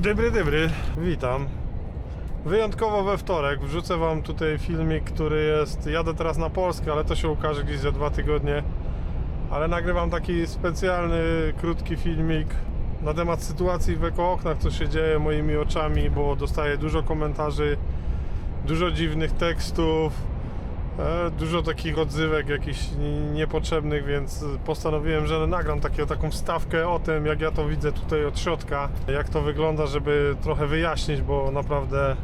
Dobry, dobry, witam. Wyjątkowo we wtorek wrzucę wam tutaj filmik, który jest. Jadę teraz na Polskę, ale to się ukaże gdzieś za dwa tygodnie. Ale nagrywam taki specjalny, krótki filmik na temat sytuacji w eko oknach, co się dzieje moimi oczami, bo dostaję dużo komentarzy, dużo dziwnych tekstów, dużo takich odzywek jakichś ni- niepotrzebnych, więc postanowiłem, że nagram takie, taką wstawkę o tym, jak ja to widzę tutaj od środka, jak to wygląda, żeby trochę wyjaśnić, bo naprawdę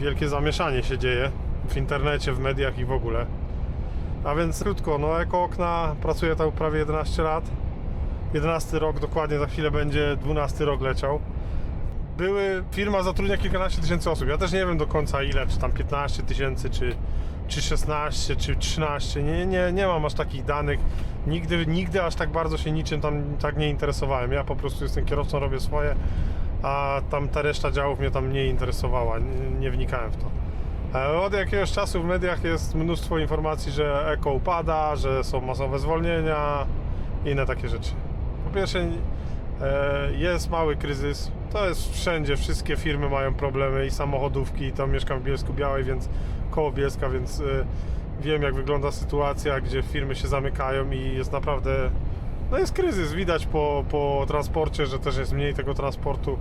wielkie zamieszanie się dzieje w internecie, w mediach i w ogóle. A więc krótko, no Eko Okna pracuję tam prawie 11 lat. 11 rok dokładnie, za chwilę będzie 12 rok leciał. Były, firma zatrudnia kilkanaście tysięcy osób. Ja też nie wiem do końca ile, czy tam 15 tysięcy, czy, czy 16, czy 13. Nie, nie, nie mam aż takich danych. Nigdy, nigdy aż tak bardzo się niczym tam tak nie interesowałem. Ja po prostu jestem kierowcą, robię swoje, a tam ta reszta działów mnie tam nie interesowała. Nie, nie wnikałem w to. E, Od jakiegoś czasu w mediach jest mnóstwo informacji, że eko upada, że są masowe zwolnienia, inne takie rzeczy. Po pierwsze, jest mały kryzys. To jest wszędzie, wszystkie firmy mają problemy i samochodówki. I tam mieszkam w Bielsku Białej, więc koło Bielska, więc e, wiem jak wygląda sytuacja, gdzie firmy się zamykają i jest naprawdę. No jest kryzys, widać po, po transporcie, że też jest mniej tego transportu,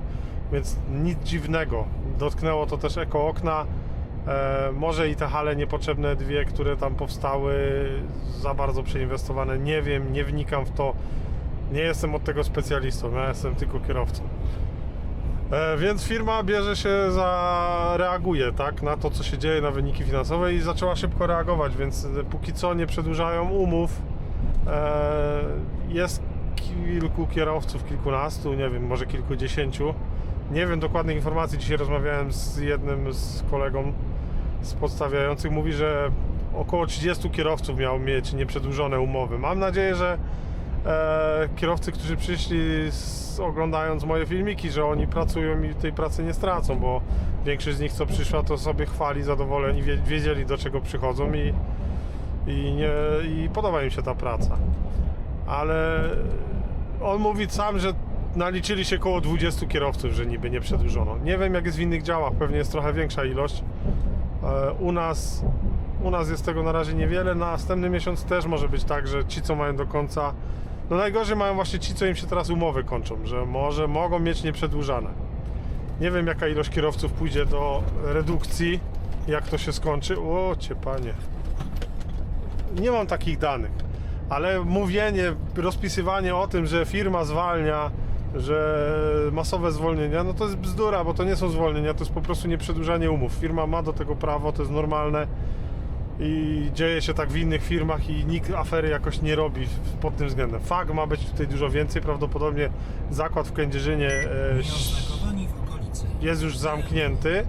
więc nic dziwnego. Dotknęło to też eko okna. E, może i te hale niepotrzebne dwie, które tam powstały, za bardzo przeinwestowane. Nie wiem, nie wnikam w to. Nie jestem od tego specjalistą, ja jestem tylko kierowcą. E, więc firma bierze się za, reaguje tak, na to, co się dzieje, na wyniki finansowe i zaczęła szybko reagować, więc e, póki co nie przedłużają umów. E, jest kilku kierowców, kilkunastu, nie wiem, może kilkudziesięciu. Nie wiem dokładnych informacji. Dzisiaj rozmawiałem z jednym z kolegą z podstawiających. Mówi, że około 30 kierowców miał mieć nieprzedłużone umowy. Mam nadzieję, że kierowcy, którzy przyszli z, oglądając moje filmiki, że oni pracują i tej pracy nie stracą, bo większość z nich, co przyszła, to sobie chwali, zadowoleni, wie- wiedzieli do czego przychodzą i, i, nie, i podoba im się ta praca. Ale on mówi sam, że naliczyli się około 20 kierowców, że niby nie przedłużono. Nie wiem jak jest w innych działach, pewnie jest trochę większa ilość. E, U nas, u nas jest tego na razie niewiele. Następny miesiąc też może być tak, że ci co mają do końca. No najgorzej mają właśnie ci, co im się teraz umowy kończą, że może mogą mieć nieprzedłużane. Nie wiem jaka ilość kierowców pójdzie do redukcji, jak to się skończy. O cię panie. Nie mam takich danych, ale mówienie, rozpisywanie o tym, że firma zwalnia, że masowe zwolnienia, no to jest bzdura, bo to nie są zwolnienia, to jest po prostu nieprzedłużanie umów. Firma ma do tego prawo, to jest normalne i dzieje się tak w innych firmach i nikt afery jakoś nie robi pod tym względem. Fakt ma być tutaj dużo więcej, prawdopodobnie zakład w Kędzierzynie e, jest już zamknięty.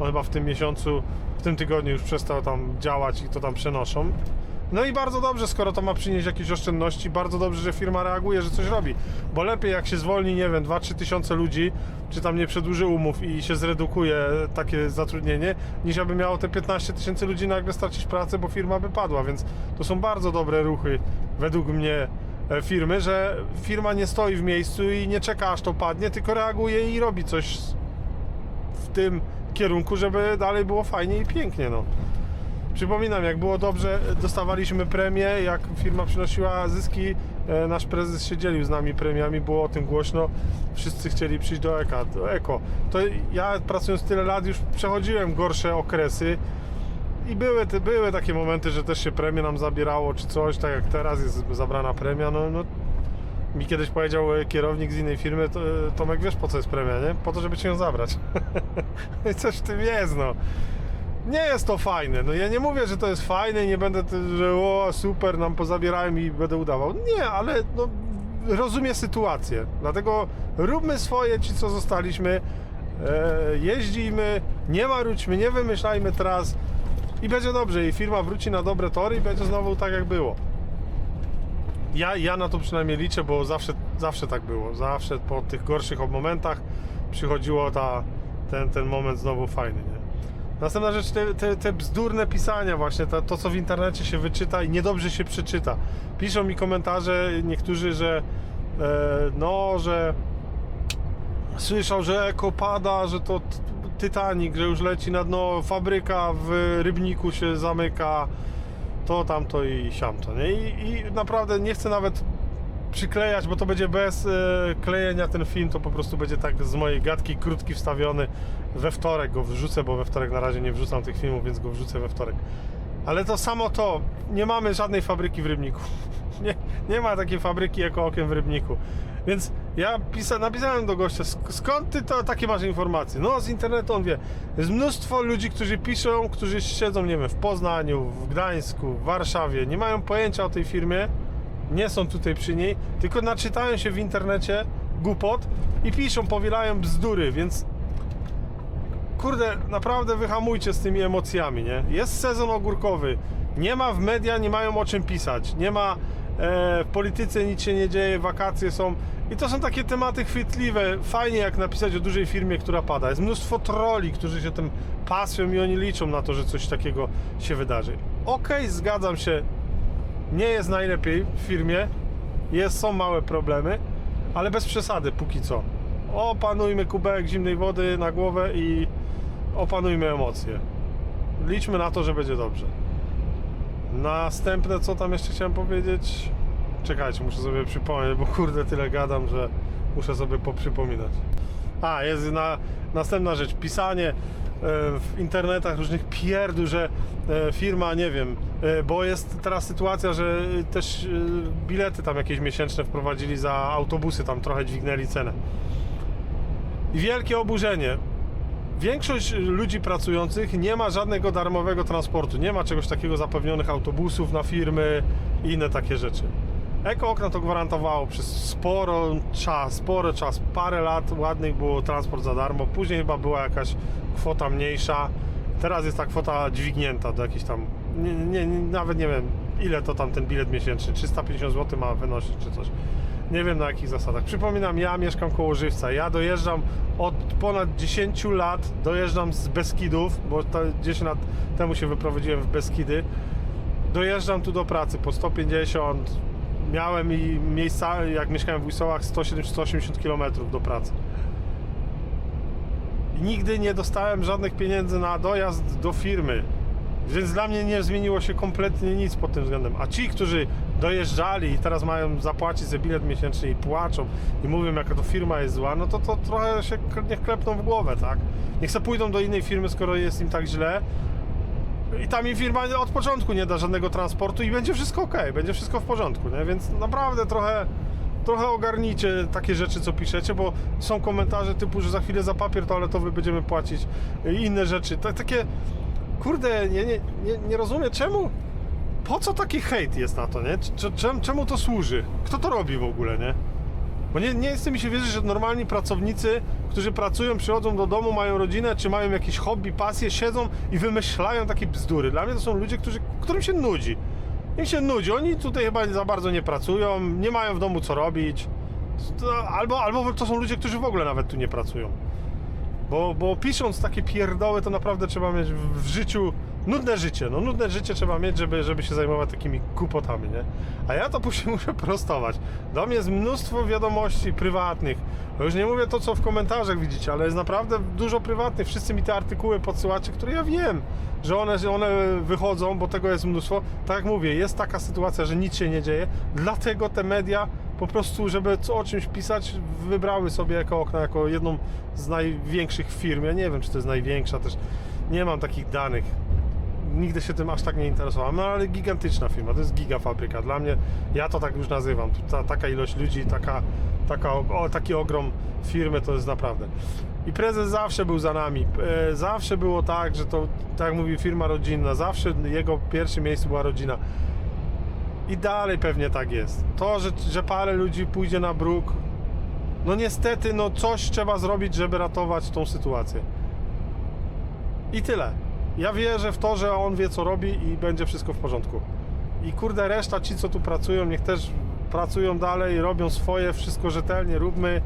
On chyba w tym miesiącu, w tym tygodniu już przestał tam działać i to tam przenoszą. No i bardzo dobrze, skoro to ma przynieść jakieś oszczędności, bardzo dobrze, że firma reaguje, że coś robi. Bo lepiej jak się zwolni, nie wiem, 2-3 tysiące ludzi, czy tam nie przedłuży umów i się zredukuje takie zatrudnienie, niż aby miało te 15 tysięcy ludzi nagle stracić pracę, bo firma by padła. Więc to są bardzo dobre ruchy, według mnie, e, firmy, że firma nie stoi w miejscu i nie czeka aż to padnie, tylko reaguje i robi coś w tym kierunku, żeby dalej było fajnie i pięknie. No. Przypominam, jak było dobrze, dostawaliśmy premię, jak firma przynosiła zyski, e, nasz prezes się dzielił z nami premiami, było o tym głośno, wszyscy chcieli przyjść do, Eka, do Eko. To ja pracując tyle lat już przechodziłem gorsze okresy i były, te, były takie momenty, że też się premię nam zabierało czy coś, tak jak teraz jest zabrana premia, no, no mi kiedyś powiedział e, kierownik z innej firmy, e, Tomek, wiesz po co jest premia, nie? Po to, żeby cię ją zabrać. I coś w tym jest, no. Nie jest to fajne. No ja nie mówię, że to jest fajne i nie będę, że o, super, nam pozabierałem i będę udawał. Nie, ale no, rozumiem sytuację. Dlatego róbmy swoje, ci co zostaliśmy. E, jeździmy, nie marudźmy, nie wymyślajmy teraz i będzie dobrze. I firma wróci na dobre tory i będzie znowu tak jak było. Ja, ja na to przynajmniej liczę, bo zawsze, zawsze tak było. Zawsze po tych gorszych momentach przychodziło ta, ten, ten moment znowu fajny. Nie? Następna rzecz, te, te, te bzdurne pisania właśnie, to, to co w internecie się wyczyta i niedobrze się przeczyta. Piszą mi komentarze niektórzy, że e, no, że słyszał, że eko pada, że to Titanic, że już leci na dno, fabryka w Rybniku się zamyka, to tamto i siamto, nie? I, i naprawdę nie chcę nawet przyklejać, bo to będzie bez e, klejenia ten film, to po prostu będzie tak z mojej gadki krótki wstawiony. We wtorek go wrzucę, bo we wtorek na razie nie wrzucam tych filmów, więc go wrzucę we wtorek. Ale to samo to, nie mamy żadnej fabryki w Rybniku. Nie, nie ma takiej fabryki jako okiem w Rybniku. Więc ja pisa, napisałem do gościa, "Sk- skąd ty to takie masz informacje? No z internetu on wie. Jest mnóstwo ludzi, którzy piszą, którzy siedzą, nie wiem, w Poznaniu, w Gdańsku, w Warszawie, nie mają pojęcia o tej firmie, nie są tutaj przy niej, tylko naczytają się w internecie głupot i piszą, powielają bzdury, więc kurde, naprawdę wyhamujcie z tymi emocjami, nie? Jest sezon ogórkowy, nie ma w media, nie mają o czym pisać, nie ma e, w polityce nic się nie dzieje, wakacje są i to są takie tematy chwytliwe, fajnie jak napisać o dużej firmie, która pada. Jest mnóstwo troli, którzy się tym pasją i oni liczą na to, że coś takiego się wydarzy. Okej, zgadzam się, nie jest najlepiej w firmie, jest, są małe problemy, ale bez przesady póki co. Opanujmy kubełek zimnej wody na głowę i opanujmy emocje. Liczmy na to, że będzie dobrze. Następne, co tam jeszcze chciałem powiedzieć? Czekajcie, muszę sobie przypomnieć, bo kurde tyle gadam, że muszę sobie poprzypominać. A, jest na, następna rzecz, pisanie e, w internetach różnych pierdół, że e, firma, nie wiem, e, bo jest teraz sytuacja, że też bilety tam jakieś miesięczne wprowadzili za autobusy, tam trochę dźwignęli cenę. I wielkie oburzenie. Większość ludzi pracujących nie ma żadnego darmowego transportu, nie ma czegoś takiego zapewnionych autobusów na firmy i inne takie rzeczy. Eko Okna to gwarantowało przez sporo czas, spory czas, parę lat ładnych było transport za darmo, później chyba była jakaś kwota mniejsza, teraz jest ta kwota dźwignięta do jakiejś tam, nie, nie, nawet nie wiem ile to tam ten bilet miesięczny, 350 zł ma wynosić czy coś. Nie wiem na jakich zasadach. Przypominam, ja mieszkam koło Żywca. Ja dojeżdżam od ponad 10 lat, dojeżdżam z Beskidów, bo to 10 lat temu się wyprowadziłem w Beskidy. Dojeżdżam tu do pracy po 150. Miałem i miejsca, jak mieszkałem w Łysołach, 170-180 km do pracy. Nigdy nie dostałem żadnych pieniędzy na dojazd do firmy. Więc dla mnie nie zmieniło się kompletnie nic pod tym względem. A ci, którzy dojeżdżali i teraz mają zapłacić za bilet miesięczny i płaczą i mówią, jaka to firma jest zła, no to, to trochę się niech klepną w głowę, tak? Niech se pójdą do innej firmy, skoro jest im tak źle. I tam im firma od początku nie da żadnego transportu i będzie wszystko ok, będzie wszystko w porządku, nie? Więc naprawdę trochę, trochę ogarnijcie takie rzeczy, co piszecie, bo są komentarze typu, że za chwilę za papier toaletowy będziemy płacić i inne rzeczy. Takie, kurde, nie, nie, nie, nie rozumiem czemu, po co taki hejt jest na to, nie? Cze- Czem, czemu to służy? Kto to robi w ogóle, nie? Bo nie, nie chce mi się wierzyć, że normalni pracownicy, którzy pracują, przychodzą do domu, mają rodzinę, czy mają jakieś hobby, pasje, siedzą i wymyślają takie bzdury. Dla mnie to są ludzie, którzy, którym się nudzi. Im się nudzi. Oni tutaj chyba za bardzo nie pracują, nie mają w domu co robić. Albo, albo to są ludzie, którzy w ogóle nawet tu nie pracują. Bo, bo pisząc takie pierdoły, to naprawdę trzeba mieć w życiu nudne życie. No nudne życie trzeba mieć, żeby, żeby się zajmować takimi głupotami, nie? A ja to później muszę prostować. Do mnie jest mnóstwo wiadomości prywatnych. No już nie mówię to, co w komentarzach widzicie, ale jest naprawdę dużo prywatnych. Wszyscy mi te artykuły podsyłacie, które ja wiem, że one, one wychodzą, bo tego jest mnóstwo. Tak jak mówię, jest taka sytuacja, że nic się nie dzieje, dlatego te media po prostu, żeby co, o czymś pisać, wybrały sobie jako okna, jako jedną z największych firm. Ja nie wiem, czy to jest największa też. Nie mam takich danych. Nigdy się tym aż tak nie interesowałem, no ale gigantyczna firma, to jest gigafabryka. Dla mnie, ja to tak już nazywam. Ta, taka ilość ludzi, taka, taka, o, taki ogrom firmy to jest naprawdę. I prezes zawsze był za nami. E, Zawsze było tak, że to, tak mówi, firma rodzinna. Zawsze jego pierwszym miejscu była rodzina. I dalej pewnie tak jest. To, że, że parę ludzi pójdzie na bruk, no niestety, no coś trzeba zrobić, żeby ratować tą sytuację. I tyle. Ja wierzę w to, że on wie, co robi i będzie wszystko w porządku. I kurde, reszta, ci, co tu pracują, niech też pracują dalej, robią swoje, wszystko rzetelnie, róbmy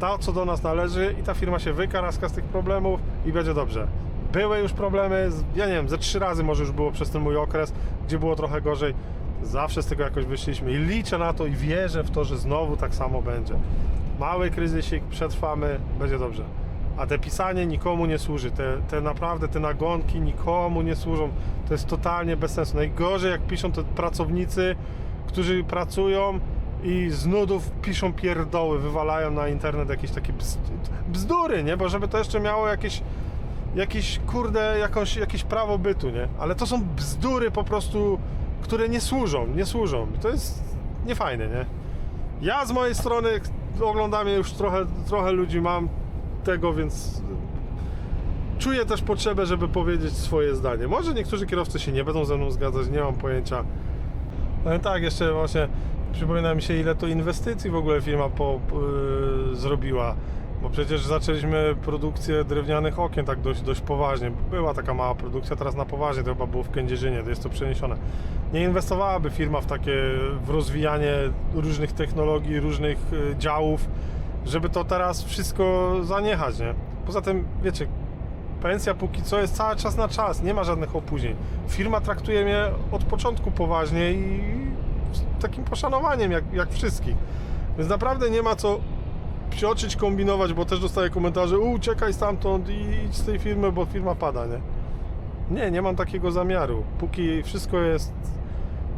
to, co do nas należy i ta firma się wykaraska z tych problemów i będzie dobrze. Były już problemy, ja nie wiem, ze trzy razy może już było przez ten mój okres, gdzie było trochę gorzej. Zawsze z tego jakoś wyszliśmy i liczę na to i wierzę w to, że znowu tak samo będzie. Mały kryzysik, przetrwamy, będzie dobrze. A te pisanie nikomu nie służy. Te, te naprawdę, te nagonki nikomu nie służą. To jest totalnie bez sensu. Najgorzej jak piszą to pracownicy, którzy pracują i z nudów piszą pierdoły, wywalają na internet jakieś takie bzd- bzdury, nie? Bo żeby to jeszcze miało jakieś jakieś, kurde, jakąś, jakieś prawo bytu, nie? Ale to są bzdury po prostu, które nie służą, nie służą. To jest niefajne, nie? Ja z mojej strony oglądam już trochę, trochę ludzi mam tego, więc czuję też potrzebę, żeby powiedzieć swoje zdanie. Może niektórzy kierowcy się nie będą ze mną zgadzać, nie mam pojęcia. No i tak, jeszcze właśnie przypomina mi się, ile to inwestycji w ogóle firma po, yy, zrobiła. Bo przecież zaczęliśmy produkcję drewnianych okien tak dość, dość poważnie. Była taka mała produkcja, teraz na poważnie, to chyba było w Kędzierzynie, to jest to przeniesione. Nie inwestowałaby firma w takie, w rozwijanie różnych technologii, różnych y, działów, żeby to teraz wszystko zaniechać, nie? Poza tym, wiecie, pensja póki co jest cały czas na czas, nie ma żadnych opóźnień. Firma traktuje mnie od początku poważnie i z takim poszanowaniem, jak, jak wszystkich. Więc naprawdę nie ma co psioczyć, kombinować, bo też dostaję komentarze, uciekaj stamtąd i idź z tej firmy, bo firma pada, nie? Nie, nie mam takiego zamiaru. Póki wszystko jest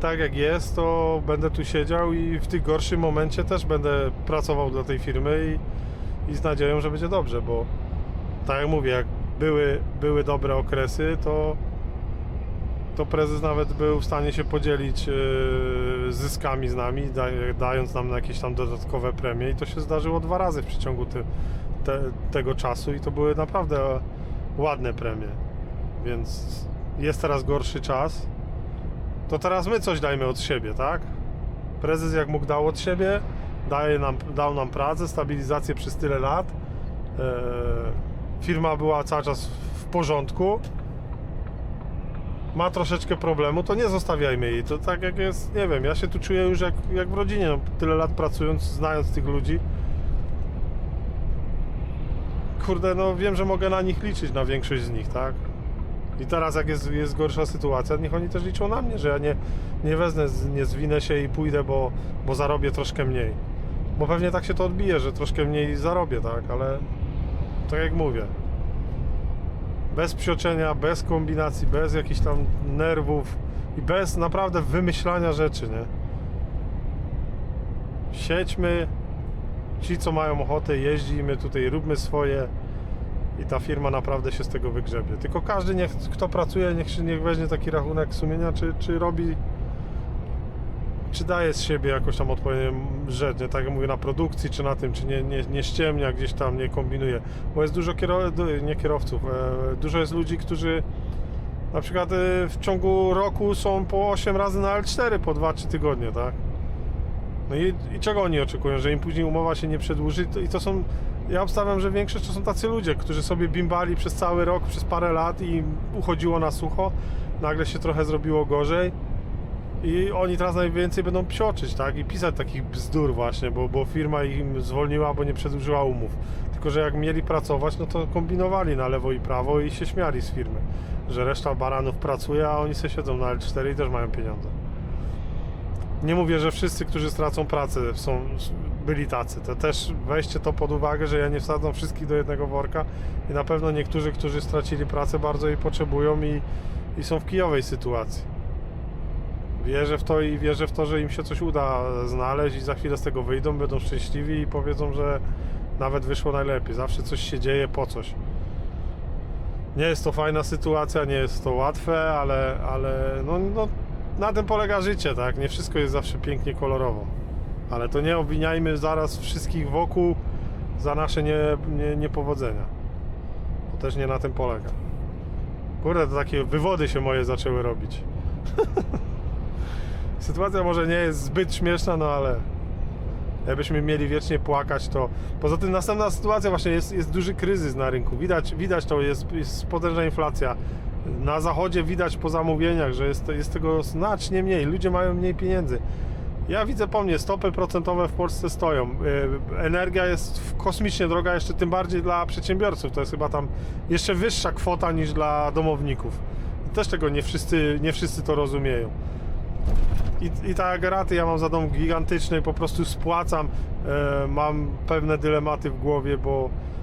tak jak jest, to będę tu siedział i w tych gorszym momencie też będę pracował dla tej firmy i, i z nadzieją, że będzie dobrze, bo tak jak mówię, jak były, były dobre okresy, to, to prezes nawet był w stanie się podzielić yy, zyskami z nami, da, dając nam jakieś tam dodatkowe premie i to się zdarzyło dwa razy w przeciągu te, tego czasu i to były naprawdę ładne premie. Więc jest teraz gorszy czas, to teraz my coś dajmy od siebie, tak? Prezes jak mógł dał od siebie, daje nam, dał nam pracę, stabilizację przez tyle lat. Eee, firma była cały czas w porządku. Ma troszeczkę problemu, to nie zostawiajmy jej. To tak jak jest, nie wiem, ja się tu czuję już jak, jak w rodzinie, no, tyle lat pracując, znając tych ludzi. Kurde, no wiem, że mogę na nich liczyć, na większość z nich, tak? I teraz jak jest, jest gorsza sytuacja, niech oni też liczą na mnie, że ja nie, nie wezmę, nie zwinę się i pójdę, bo, bo zarobię troszkę mniej. Bo pewnie tak się to odbije, że troszkę mniej zarobię, tak, ale tak jak mówię. Bez psioczenia, bez kombinacji, bez jakichś tam nerwów i bez naprawdę wymyślania rzeczy, nie? Siedźmy, ci co mają ochotę, jeździmy tutaj, róbmy swoje i ta firma naprawdę się z tego wygrzebie. Tylko każdy, niech, kto pracuje, niech, niech weźmie taki rachunek sumienia, czy, czy robi, czy daje z siebie jakoś tam odpowiednią rzecz, nie? tak jak mówię, na produkcji, czy na tym, czy nie, nie, nie ściemnia gdzieś tam, nie kombinuje. Bo jest dużo kierowców, nie kierowców, e, dużo jest ludzi, którzy na przykład e, w ciągu roku są po 8 razy na L4 po 2-3 tygodnie, tak? No i, i czego oni oczekują? Że im później umowa się nie przedłuży? I to są, ja obstawiam, że większość to są tacy ludzie, którzy sobie bimbali przez cały rok, przez parę lat i uchodziło na sucho, nagle się trochę zrobiło gorzej i oni teraz najwięcej będą psioczyć, tak? I pisać takich bzdur właśnie, bo, bo firma im zwolniła, bo nie przedłużyła umów. Tylko, że jak mieli pracować, no to kombinowali na lewo i prawo i się śmiali z firmy, że reszta baranów pracuje, a oni sobie siedzą na L4 i też mają pieniądze. Nie mówię, że wszyscy, którzy stracą pracę, są, byli tacy. To też weźcie to pod uwagę, że ja nie wsadzam wszystkich do jednego worka i na pewno niektórzy, którzy stracili pracę, bardzo jej potrzebują i, i są w kijowej sytuacji. Wierzę w to i wierzę w to, że im się coś uda znaleźć i za chwilę z tego wyjdą, będą szczęśliwi i powiedzą, że nawet wyszło najlepiej. Zawsze coś się dzieje po coś. Nie jest to fajna sytuacja, nie jest to łatwe, ale, ale no, no, na tym polega życie, tak? Nie wszystko jest zawsze pięknie kolorowo. Ale to nie obwiniajmy zaraz wszystkich wokół za nasze nie, nie, niepowodzenia. To też nie na tym polega. Kurde, to takie wywody się moje zaczęły robić. Sytuacja może nie jest zbyt śmieszna, no ale jakbyśmy mieli wiecznie płakać, to poza tym następna sytuacja właśnie jest, jest duży kryzys na rynku. Widać, widać to, jest, jest potężna inflacja. Na zachodzie widać po zamówieniach, że jest, jest tego znacznie mniej. Ludzie mają mniej pieniędzy. Ja widzę po mnie, stopy procentowe w Polsce stoją. Yy, Energia jest kosmicznie droga, jeszcze tym bardziej dla przedsiębiorców. To jest chyba tam jeszcze wyższa kwota niż dla domowników. Też tego nie wszyscy, nie wszyscy to rozumieją. I, I tak raty ja mam za dom gigantyczny i po prostu spłacam. E, mam pewne dylematy w głowie, bo e,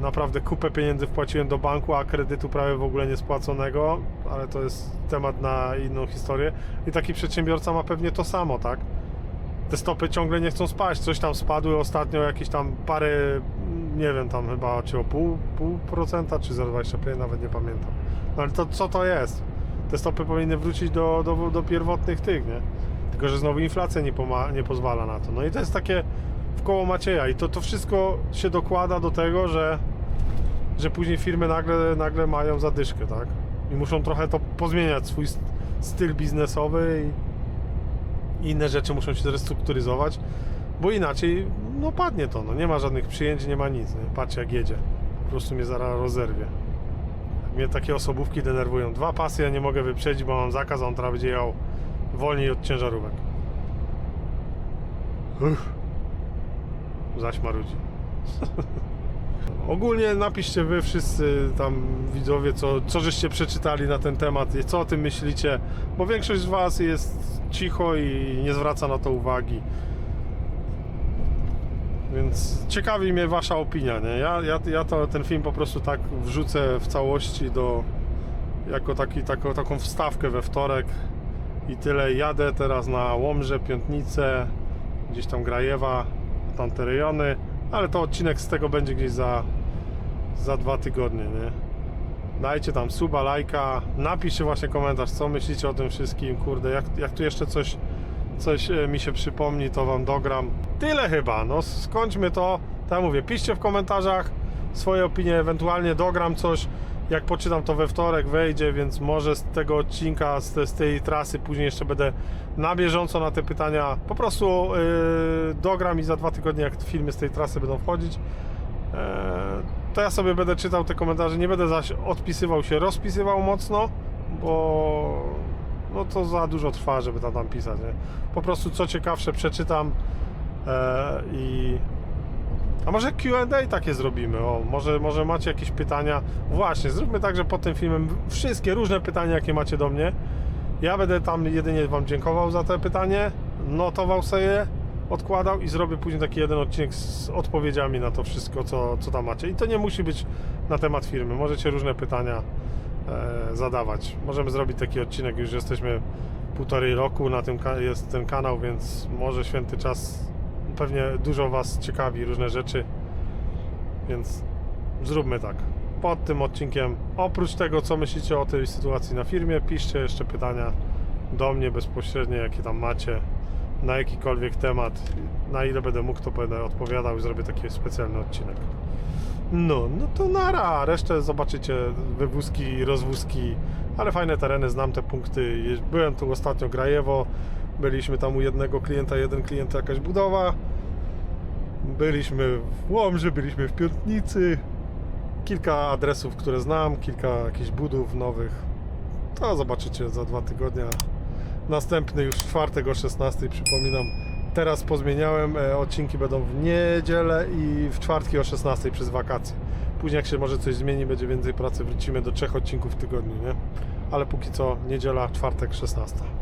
naprawdę kupę pieniędzy wpłaciłem do banku, a kredytu prawie w ogóle nie spłaconego, ale to jest temat na inną historię. I taki przedsiębiorca ma pewnie to samo, tak? Te stopy ciągle nie chcą spaść. Coś tam spadły ostatnio, jakieś tam parę, nie wiem, tam chyba czy o pół, pół procenta, czy 0,25, nawet nie pamiętam. No ale to co to jest? Te stopy powinny wrócić do, do, do pierwotnych tych, nie? Tylko, że znowu inflacja nie, nie pozwala na to. No i to jest takie w koło Macieja i to, to wszystko się dokłada do tego, że, że później firmy nagle, nagle mają zadyszkę, tak? I muszą trochę to pozmieniać, swój st- styl biznesowy i inne rzeczy muszą się zrestrukturyzować, bo inaczej no padnie to, no nie ma żadnych przyjęć, nie ma nic, nie? Patrzcie jak jedzie, po prostu mnie zaraz rozerwie. Mnie takie osobówki denerwują. Dwa pasy ja nie mogę wyprzedzić, bo mam zakaz, on teraz będzie jechał wolniej od ciężarówek. Uff. Zaś marudzi. Ogólnie napiszcie wy wszyscy tam widzowie, co, co żeście przeczytali na ten temat co o tym myślicie, bo większość z was jest cicho i nie zwraca na to uwagi. Więc ciekawi mnie wasza opinia, nie? Ja, ja, ja to, ten film po prostu tak wrzucę w całości do jako taki, taką, taką wstawkę we wtorek i tyle. Jadę teraz na Łomże, Piątnicę, gdzieś tam Grajewa, tamte rejony, ale to odcinek z tego będzie gdzieś za, za dwa tygodnie, nie? Dajcie tam suba, lajka, napiszcie właśnie komentarz, co myślicie o tym wszystkim, kurde, jak, jak tu jeszcze coś, coś e, mi się przypomni, to wam dogram. Tyle chyba, no skończmy to. Tak mówię, piszcie w komentarzach swoje opinie, ewentualnie dogram coś, jak poczytam to we wtorek wejdzie, więc może z tego odcinka, z, z tej trasy później jeszcze będę na bieżąco na te pytania. Po prostu yy, dogram i za dwa tygodnie jak filmy z tej trasy będą wchodzić. Yy, to ja sobie będę czytał te komentarze, nie będę zaś odpisywał się, rozpisywał mocno, bo no to za dużo trwa, żeby tam, tam pisać, nie? Po prostu co ciekawsze przeczytam yy, i a może Q&A takie zrobimy? O, może, może macie jakieś pytania? Właśnie, zróbmy tak, że pod tym filmem wszystkie różne pytania, jakie macie do mnie. Ja będę tam jedynie Wam dziękował za te pytanie, notował sobie je, odkładał i zrobię później taki jeden odcinek z odpowiedziami na to wszystko, co, co tam macie. I to nie musi być na temat firmy. Możecie różne pytania e, zadawać. Możemy zrobić taki odcinek, już jesteśmy półtorej roku, na tym jest ten kanał, więc może święty czas pewnie dużo Was ciekawi różne rzeczy, więc zróbmy tak. Pod tym odcinkiem, oprócz tego, co myślicie o tej sytuacji na firmie, piszcie jeszcze pytania do mnie bezpośrednio, jakie tam macie, na jakikolwiek temat, na ile będę mógł, to będę odpowiadał i zrobię taki specjalny odcinek. No, no to nara, resztę zobaczycie, wywózki, rozwózki, ale fajne tereny, znam te punkty. Byłem tu ostatnio Grajewo, byliśmy tam u jednego klienta, jeden klient jakaś budowa. Byliśmy w Łomży, byliśmy w Piątnicy. Kilka adresów, które znam, kilka jakichś budów nowych. To zobaczycie za dwa tygodnie. Następny już czwartek o 16, przypominam. Teraz pozmieniałem, e, odcinki będą w niedzielę i w czwartki o 16 przez wakacje. Później jak się może coś zmieni, będzie więcej pracy, wrócimy do trzech odcinków w tygodniu, nie? Ale póki co niedziela, czwartek 16.